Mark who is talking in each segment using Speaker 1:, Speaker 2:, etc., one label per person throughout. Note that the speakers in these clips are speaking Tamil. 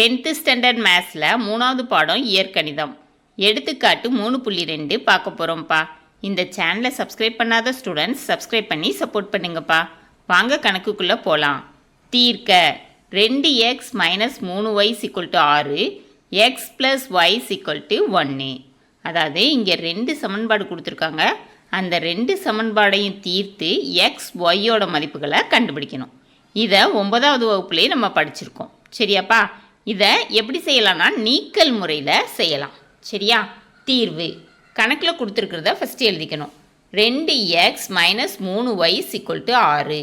Speaker 1: டென்த்து ஸ்டாண்டர்ட் மேத்ஸில் மூணாவது பாடம் இயற்கணிதம். எடுத்துக்காட்டு மூணு புள்ளி ரெண்டு பார்க்க போகிறோம்ப்பா இந்த சேனலை சப்ஸ்கிரைப் பண்ணாத ஸ்டூடெண்ட்ஸ் சப்ஸ்கிரைப் பண்ணி சப்போர்ட் பண்ணுங்கப்பா. வாங்க கணக்குக்குள்ளே போகலாம் தீர்க்க. ரெண்டு எக்ஸ் மைனஸ் மூணு ஒய் சிக்குவல் டு ஆறு X plus Y equal to ஒன்று அதாவது இங்கே ரெண்டு சமன்பாடு கொடுத்துருக்காங்க. அந்த ரெண்டு சமன்பாடையும் தீர்த்து எக்ஸ் ஒய்யோட மதிப்புகளை கண்டுபிடிக்கணும். இதை ஒன்பதாவது வகுப்புலேயே நம்ம படிச்சிருக்கோம். சரியாப்பா? இதை எப்படி செய்யலாம்னா நீக்கல் முறையில் செய்யலாம். சரியா? தீர்வு. கணக்கில் கொடுத்துருக்கிறத ஃபஸ்ட்டு எழுதிக்கணும். ரெண்டு எக்ஸ் மைனஸ் மூணு ஒய் சிக்குவல் டு ஆறு.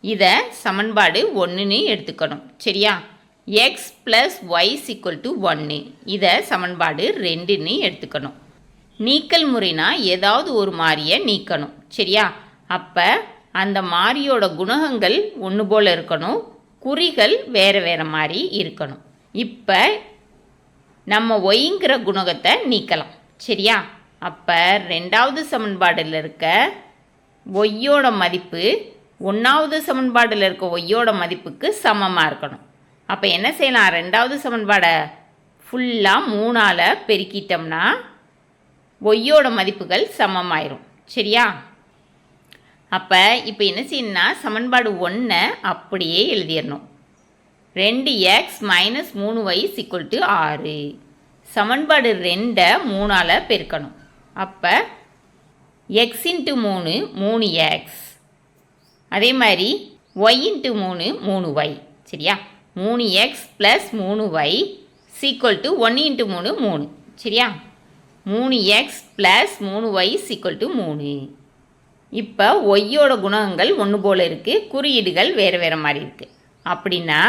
Speaker 1: இதை சமன்பாடு ஒன்றுன்னு எடுத்துக்கணும். சரியா? X plus Y equal to ஒன்று இதை சமன்பாடு ரெண்டுன்னு எடுத்துக்கணும். நீக்கல் முறைனா ஏதாவது ஒரு மாறியை நீக்கணும். சரியா? அப்போ அந்த மாறியோட குணகங்கள் ஒன்று போல் இருக்கணும். குறிகள் வேறு வேறு மாதிரி இருக்கணும். இப்போ நம்ம ஒய்ங்கிற குணகத்தை நீக்கலாம். சரியா? அப்போ ரெண்டாவது சமன்பாடில் இருக்க ஒய்யோட மதிப்பு ஒன்றாவது சமன்பாடில் இருக்க ஒய்யோட மதிப்புக்கு சமமாக இருக்கணும். அப்போ என்ன செய்யலாம்? ரெண்டாவது சமன்பாடை ஃபுல்லாக மூணால் பெருக்கிட்டோம்னா ஒய்யோட மதிப்புகள் சமமாயிரும். சரியா? அப்போ இப்போ என்ன செய்யணும்னா சமன்பாடு ஒன்றை அப்படியே எழுதிடணும். ரெண்டு எக்ஸ் மைனஸ் மூணு ஒய் சிக்குவல் டு ஆறு. சமன்பாடு ரெண்டை மூணால் பெருக்கணும். அப்போ எக்ஸ் இன்ட்டு மூணு மூணு எக்ஸ் அதே மாதிரி ஒய் இன்ட்டு மூணு மூணு ஒய் சரியா? மூணு எக்ஸ் ப்ளஸ் மூணு ஒய் சீக்குவல் டு ஒன்று இன்ட்டு மூணு மூணு. சரியா? மூணு எக்ஸ் ப்ளஸ் மூணு ஒய் சீக்குவல் டு மூணு. இப்போ ஒய்யோட குணகங்கள் ஒன்று போல் இருக்குது குறியீடுகள் வேறு வேறு மாதிரி இருக்குது அப்படின்னா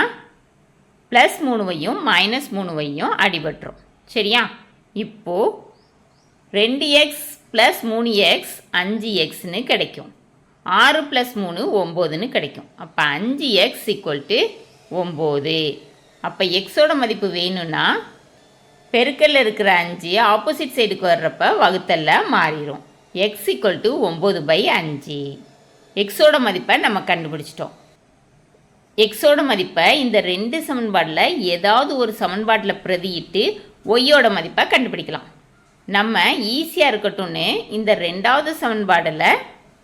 Speaker 1: ப்ளஸ் மூணு வையும் மைனஸ் மூணு வையும் அடிபட்டுரும். சரியா? இப்போது ரெண்டு எக்ஸ் ப்ளஸ் மூணு எக்ஸ் அஞ்சு எக்ஸ்னு கிடைக்கும். ஆறு ப்ளஸ் மூணு ஒம்போதுன்னு கிடைக்கும். அப்போ அஞ்சு எக்ஸ் ஈக்குவல் டு ஒம்பது. அப்போ எக்ஸோட மதிப்பு வேணும்னா பெருக்கல்ல இருக்கிற அஞ்சு ஆப்போசிட் சைடுக்கு வர்றப்ப வகுத்தல்ல மாறிடும் எக்ஸ் ஈக்குவல் டு ஒம்பது பை அஞ்சு. எக்ஸோட மதிப்பை நம்ம கண்டுபிடிச்சிட்டோம். எக்ஸோட மதிப்பை இந்த ரெண்டு சமன்பாடில் ஏதாவது ஒரு சமன்பாட்டில் பிரதியிட்டு ஒய்யோட மதிப்பை கண்டுபிடிக்கலாம். நம்ம ஈஸியாக இருக்கட்டும்னு இந்த ரெண்டாவது சமன்பாடில்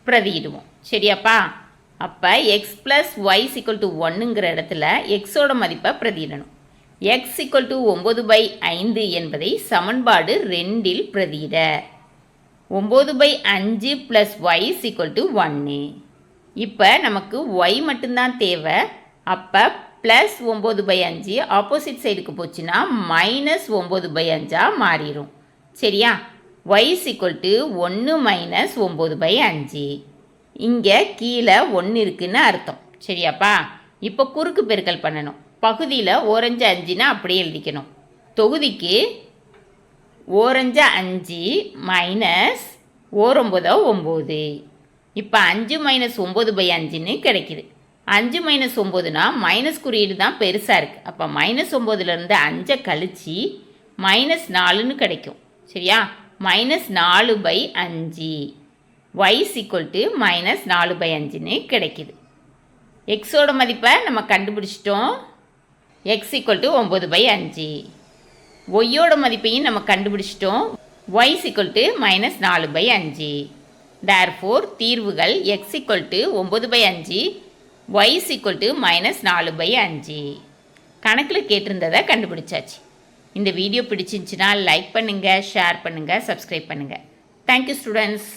Speaker 1: பிரதியிடுவோம். சரியாப்பா? அப்போ X plus Y equal to ஒன்னுங்கிற இடத்துல எக்ஸோட மதிப்பை பிரதியிடணும். எக்ஸ் சிக்கல் டு ஒம்பது பை ஐந்து என்பதை சமன்பாடு ரெண்டில் பிரதியிட. ஒம்பது பை அஞ்சு ப்ளஸ் ஒய் சிக்கல் டு ஒன்று இப்போ நமக்கு ஒய் மட்டும்தான் தேவை. அப்போ ப்ளஸ் ஒம்பது பை அஞ்சு ஆப்போசிட் சைடுக்கு போச்சுன்னா மைனஸ் ஒம்பது பை அஞ்சாக மாறிடும் சரியா? ஒய் சிக்குவல் டு ஒன்று மைனஸ் ஒம்பது பை அஞ்சு. இங்கே கீழே ஒன்று இருக்குன்னு அர்த்தம். சரியாப்பா? இப்போ குறுக்கு பெருக்கல் பண்ணணும். பகுதியில் ஓரஞ்சு அஞ்சுன்னா அப்படியே எழுதிக்கணும். தொகுதிக்கு ஓரஞ்சு அஞ்சு மைனஸ் ஓரொம்பதோ ஒம்பது. இப்போ அஞ்சு மைனஸ் ஒம்பது பை அஞ்சுன்னு கிடைக்குது. அஞ்சு மைனஸ் ஒம்பதுனா மைனஸ் குறியீடு தான் பெருசாக இருக்குது அப்போ மைனஸ் ஒம்பதுலேருந்து அஞ்சை கழித்து மைனஸ் நாலுன்னு கிடைக்கும். சரியா? மைனஸ் நாலு பை அஞ்சு. ஒய் ஈக்குவல் டு மைனஸ் நாலு பை அஞ்சுன்னு கிடைக்கிது. எக்ஸோட மதிப்பை நம்ம கண்டுபிடிச்சிட்டோம். எக்ஸ் ஈக்குவல் டு ஒம்பது பை அஞ்சு. ஒய்யோட மதிப்பையும் நம்ம கண்டுபிடிச்சிட்டோம். ஒய் ஈக்குவல் டு மைனஸ் நாலு பை அஞ்சு. தேர்ஃபோர் தீர்வுகள் எக்ஸ் ஈக்குவல் டு ஒம்பது பை அஞ்சு ஒய் ஈக்குவல் டு மைனஸ் நாலு பை அஞ்சு. கணக்கில் கேட்டிருந்ததை கண்டுபிடிச்சாச்சு. இந்த வீடியோ பிடிச்சிருந்துச்சின்னா லைக் பண்ணுங்கள் ஷேர் பண்ணுங்கள் சப்ஸ்கிரைப் பண்ணுங்கள் தேங்க்யூ ஸ்டூடெண்ட்ஸ்